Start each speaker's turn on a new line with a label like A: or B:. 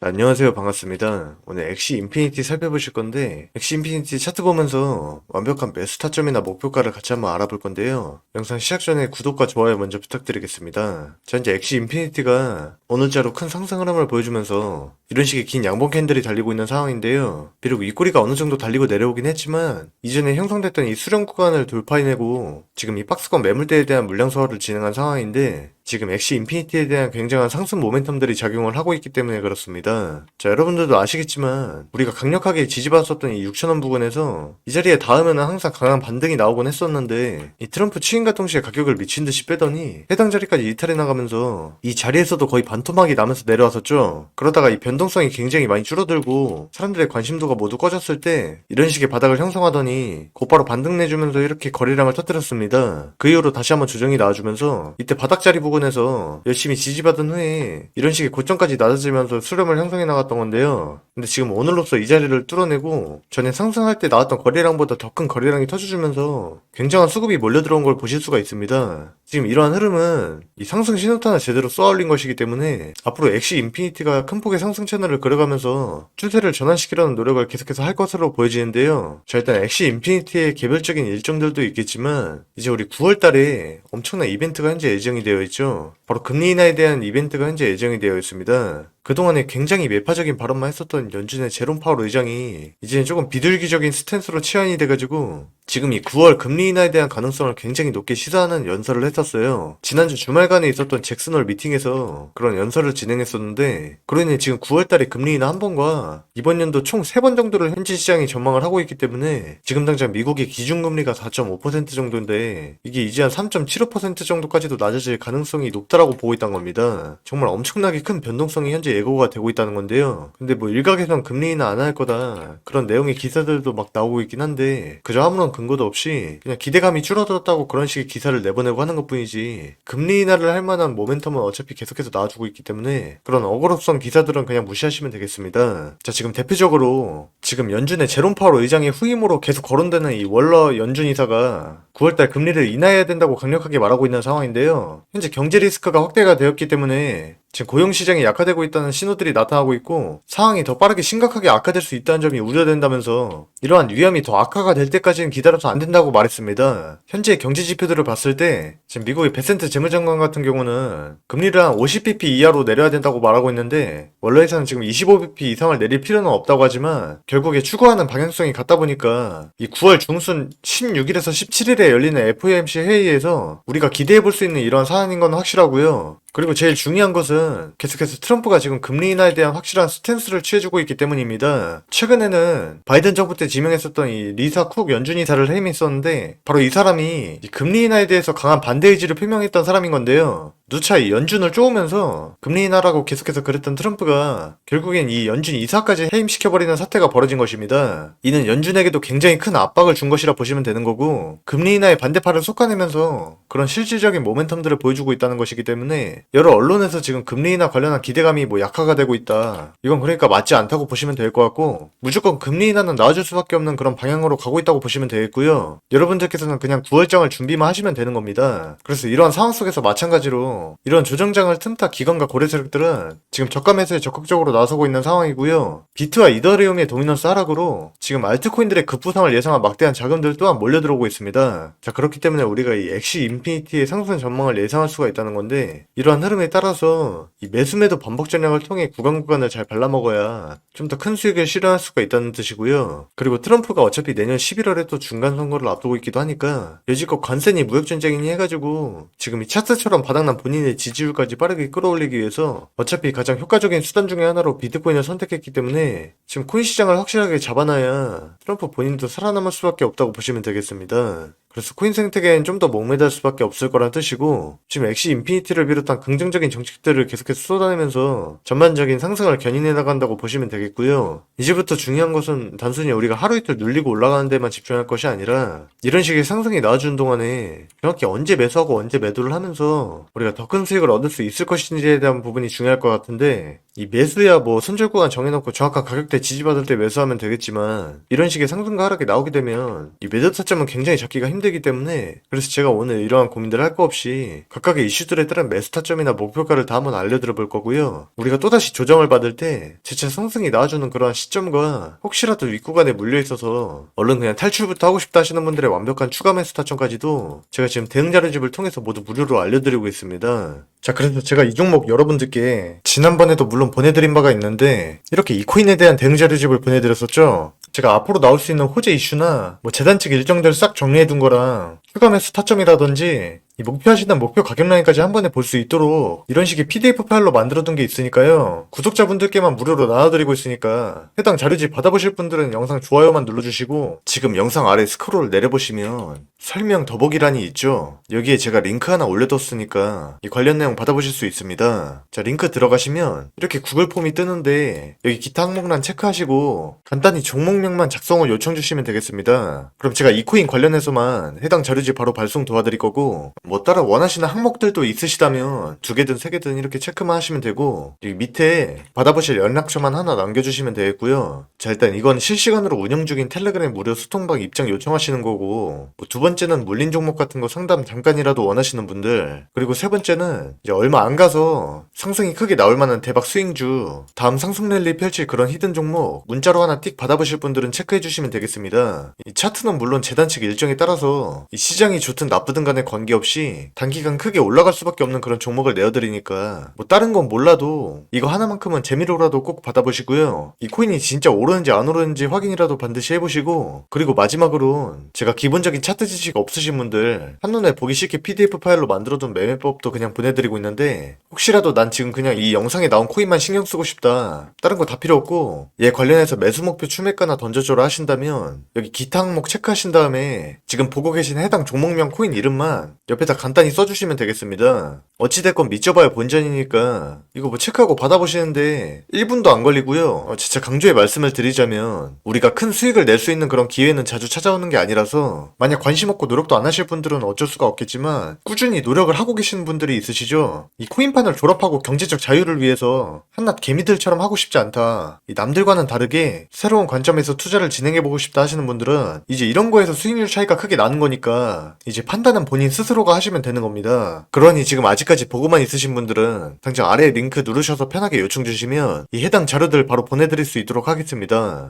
A: 안녕하세요. 반갑습니다. 오늘 엑시 인피니티 살펴보실 건데, 엑시 인피니티 차트 보면서 완벽한 매수 타점이나 목표가를 같이 한번 알아볼 건데요. 영상 시작 전에 구독과 좋아요 먼저 부탁드리겠습니다. 자, 이제 엑시 인피니티가 오늘자로 큰 상승 흐름을 보여주면서 이런 식의 긴 양봉 캔들이 달리고 있는 상황인데요. 비록 윗꼬리가 어느 정도 달리고 내려오긴 했지만, 이전에 형성됐던 이 수렴 구간을 돌파해내고, 지금 이 박스권 매물대에 대한 물량 소화를 진행한 상황인데, 지금 엑시 인피니티에 대한 굉장한 상승 모멘텀들이 작용을 하고 있기 때문에 그렇습니다. 자, 여러분들도 아시겠지만 우리가 강력하게 지지받았었던 이 6천원 부근에서 이 자리에 닿으면 항상 강한 반등이 나오곤 했었는데 이 트럼프 취임과 동시에 가격을 미친 듯이 빼더니 해당 자리까지 이탈해 나가면서 이 자리에서도 거의 반토막이 나면서 내려왔었죠. 그러다가 이 변동성이 굉장히 많이 줄어들고 사람들의 관심도가 모두 꺼졌을 때 이런 식의 바닥을 형성하더니 곧바로 반등 내주면서 이렇게 거래량을 터뜨렸습니다. 그 이후로 다시 한번 조정이 나와주면서 이때 바닥 자리 부근에서 열심히 지지받은 후에 이런 식의 고점까지 낮아지면서 수렴을 형성해 나갔던 건데요. 근데 지금 오늘로써 이 자리를 뚫어내고 전에 상승할 때 나왔던 거래량보다 더 큰 거래량이 터져주면서 굉장한 수급이 몰려 들어온 걸 보실 수가 있습니다. 지금 이러한 흐름은 이 상승 신호탄을 제대로 쏘아올린 것이기 때문에 앞으로 엑시 인피니티가 큰 폭의 상승 채널을 그려가면서 추세를 전환시키려는 노력을 계속해서 할 것으로 보여지는데요. 자 일단 엑시 인피니티의 개별적인 일정들도 있겠지만 이제 우리 9월 달에 엄청난 이벤트가 현재 예정이 되어 있죠. 바로 금리 인하에 대한 이벤트가 현재 예정이 되어 있습니다. 그동안에 굉장히 매파적인 발언만 했었던 연준의 제롬 파월 의장이 이제는 조금 비둘기적인 스탠스로 치환이 돼가지고 지금 이 9월 금리 인하에 대한 가능성을 굉장히 높게 시사하는 연설을 했었어요. 지난주 주말간에 있었던 잭슨홀 미팅에서 그런 연설을 진행했었는데 그로 인해 지금 9월 달에 금리 인하 한 번과 이번 연도 총 3번 정도를 현지 시장이 전망을 하고 있기 때문에 지금 당장 미국의 기준금리가 4.5% 정도인데 이게 이제 한 3.75% 정도까지도 낮아질 가능성이 높다라고 보고 있다는 겁니다. 정말 엄청나게 큰 변동성이 현재 예고가 되고 있다는 건데요. 근데 뭐 일각에선 금리 인하 안 할 거다 그런 내용의 기사들도 막 나오고 있긴 한데 그저 아무런 근거도 없이 그냥 기대감이 줄어들었다고 그런 식의 기사를 내보내고 하는 것 뿐이지 금리 인하를 할 만한 모멘텀은 어차피 계속해서 나와주고 있기 때문에 그런 어그로성 기사들은 그냥 무시하시면 되겠습니다. 자 지금 대표적으로 지금 연준의 제롬 파월 의장의 후임으로 계속 거론되는 이 월러 연준 이사가 9월달 금리를 인하해야 된다고 강력하게 말하고 있는 상황인데요. 현재 경제 리스크가 확대가 되었기 때문에 지금 고용 시장이 약화되고 있다는 신호들이 나타나고 있고 상황이 더 빠르게 심각하게 악화될 수 있다는 점이 우려된다면서 이러한 위험이 더 악화가 될 때까지는 기다려서 안 된다고 말했습니다. 현재 경제 지표들을 봤을 때 지금 미국의 베센트 재무장관 같은 경우는 금리를 한 50bp 이하로 내려야 된다고 말하고 있는데 원래에서는 지금 25bp 이상을 내릴 필요는 없다고 하지만 결국에 추구하는 방향성이 같다 보니까 이 9월 중순 16일에서 17일에 열리는 FOMC 회의에서 우리가 기대해 볼 수 있는 이런 사안인 건 확실하고요. 그리고 제일 중요한 것은 계속해서 트럼프가 지금 금리 인하에 대한 확실한 스탠스를 취해주고 있기 때문입니다. 최근에는 바이든 정부 때 지명했었던 이 리사 쿡 연준 이사를 해임했었는데 바로 이 사람이 이 금리 인하에 대해서 강한 반대 의지를 표명했던 사람인 건데요. 누차 이 연준을 쪼으면서 금리 인하라고 계속해서 그랬던 트럼프가 결국엔 이 연준 이사까지 해임시켜버리는 사태가 벌어진 것입니다. 이는 연준에게도 굉장히 큰 압박을 준 것이라 보시면 되는 거고 금리 인하의 반대파를 솎아내면서 그런 실질적인 모멘텀들을 보여주고 있다는 것이기 때문에 여러 언론에서 지금 금리 인하 관련한 기대감이 뭐 약화가 되고 있다. 이건 그러니까 맞지 않다고 보시면 될 것 같고 무조건 금리 인하는 나아질 수밖에 없는 그런 방향으로 가고 있다고 보시면 되겠고요. 여러분들께서는 그냥 9월장을 준비만 하시면 되는 겁니다. 그래서 이러한 상황 속에서 마찬가지로 이런 조정장을 틈타 기관과 거래 세력들은 지금 저가 매수에 적극적으로 나서고 있는 상황이고요. 비트와 이더리움의 도미넌스 하락으로 지금 알트코인들의 급부상을 예상한 막대한 자금들 또한 몰려들어오고 있습니다. 자 그렇기 때문에 우리가 이 엑시 인피니티의 상승 전망을 예상할 수가 있다는 건데 이러한 흐름에 따라서 이 매수매도 반복 전략을 통해 구간 구간을 잘 발라먹어야 좀 더 큰 수익을 실현할 수가 있다는 뜻이고요. 그리고 트럼프가 어차피 내년 11월에 또 중간 선거를 앞두고 있기도 하니까 여지껏 관세니 무역 전쟁이니 해가지고 지금 이 차트처럼 바닥난 본인의 지지율까지 빠르게 끌어올리기 위해서 어차피 가장 효과적인 수단 중에 하나로 비트코인을 선택했기 때문에 지금 코인 시장을 확실하게 잡아놔야 트럼프 본인도 살아남을 수밖에 없다고 보시면 되겠습니다. 그래서 코인 생태계엔 좀 더 목매달 수밖에 없을 거란 뜻이고 지금 엑시 인피니티를 비롯한 긍정적인 정책들을 계속해서 쏟아내면서 전반적인 상승을 견인해 나간다고 보시면 되겠고요. 이제부터 중요한 것은 단순히 우리가 하루 이틀 눌리고 올라가는 데만 집중할 것이 아니라 이런 식의 상승이 나와주는 동안에 정확히 언제 매수하고 언제 매도를 하면서 우리가 더 큰 수익을 얻을 수 있을 것인지에 대한 부분이 중요할 것 같은데 이 매수야 뭐 손절 구간 정해놓고 정확한 가격대 지지받을 때 매수하면 되겠지만 이런 식의 상승과 하락이 나오게 되면 이 매도 타점은 굉장히 잡기가 힘들기 때문에 그래서 제가 오늘 이러한 고민들 할 거 없이 각각의 이슈들에 따른 매수 타점이나 목표가를 다 한번 알려드려 볼 거고요. 우리가 또다시 조정을 받을 때 재차 상승이 나와주는 그러한 시점과 혹시라도 윗구간에 물려 있어서 얼른 그냥 탈출부터 하고 싶다 하시는 분들의 완벽한 추가 매수 타점까지도 제가 지금 대응 자료집을 통해서 모두 무료로 알려드리고 있습니다. 자, 그래서 제가 이 종목 여러분들께 지난번에도 물론 보내드린 바가 있는데 이렇게 이 코인에 대한 대응 자료집을 보내드렸었죠. 제가 앞으로 나올 수 있는 호재 이슈나 뭐 재단 측 일정들 싹 정리해둔 거랑 추가 매수 타점이라든지 이 목표하시는 목표 가격 라인까지 한 번에 볼 수 있도록 이런 식의 PDF 파일로 만들어둔 게 있으니까요. 구독자분들께만 무료로 나눠드리고 있으니까 해당 자료집 받아보실 분들은 영상 좋아요만 눌러주시고 지금 영상 아래 스크롤 내려보시면 설명 더보기란이 있죠. 여기에 제가 링크 하나 올려뒀으니까 이 관련 내용 받아보실 수 있습니다. 자 링크 들어가시면 이렇게 구글 폼이 뜨는데 여기 기타 항목란 체크하시고 간단히 종목명만 작성을 요청 주시면 되겠습니다. 그럼 제가 이 코인 관련해서만 해당 자료집 바로 발송 도와드릴 거고 뭐 따라 원하시는 항목들도 있으시다면 두 개든 세 개든 이렇게 체크만 하시면 되고 여기 밑에 받아보실 연락처만 하나 남겨주시면 되겠고요. 자 일단 이건 실시간으로 운영 중인 텔레그램 무료 소통방 입장 요청하시는 거고 뭐 두 번째는 물린 종목 같은 거 상담 잠깐이라도 원하시는 분들 그리고 세 번째는 이제 얼마 안 가서 상승이 크게 나올 만한 대박 스윙주 다음 상승 랠리 펼칠 그런 히든 종목 문자로 하나 띡 받아보실 분들은 체크해 주시면 되겠습니다. 이 차트는 물론 재단 측 일정에 따라서 이 시장이 좋든 나쁘든 간에 관계없이 단기간 크게 올라갈 수밖에 없는 그런 종목을 내어드리니까 뭐 다른 건 몰라도 이거 하나만큼은 재미로라도 꼭 받아보시고요. 이 코인이 진짜 오르는지 안 오르는지 확인이라도 반드시 해보시고 그리고 마지막으론 제가 기본적인 차트 지식 없으신 분들 한눈에 보기 쉽게 PDF 파일로 만들어둔 매매법도 그냥 보내드리고 있는데 혹시라도 난 지금 그냥 이 영상에 나온 코인만 신경 쓰고 싶다 다른 거 다 필요 없고 얘 관련해서 매수 목표 추매가나 던져줘라 하신다면 여기 기타 항목 체크하신 다음에 지금 보고 계신 해당 종목명 코인 이름만 옆에 다 간단히 써주시면 되겠습니다 어찌됐건 믿져봐야 본전이니까 이거 뭐 체크하고 받아보시는데 1분도 안 걸리고요. 어, 진짜 강조의 말씀을 드리자면 우리가 큰 수익을 낼 수 있는 그런 기회는 자주 찾아오는 게 아니라서 만약 관심 없고 노력도 안 하실 분들은 어쩔 수가 없겠지만 꾸준히 노력을 하고 계시는 분들이 있으시죠? 이 코인판을 졸업하고 경제적 자유를 위해서 한낱 개미들처럼 하고 싶지 않다. 이 남들과는 다르게 새로운 관점에서 투자를 진행해보고 싶다 하시는 분들은 이제 이런 거에서 수익률 차이가 크게 나는 거니까 이제 판단은 본인 스스로가 하시면 되는 겁니다. 그러니 지금 아직까지 보고만 있으신 분들은 당장 아래 링크 누르셔서 편하게 요청 주시면 이 해당 자료들 바로 보내드릴 수 있도록 하겠습니다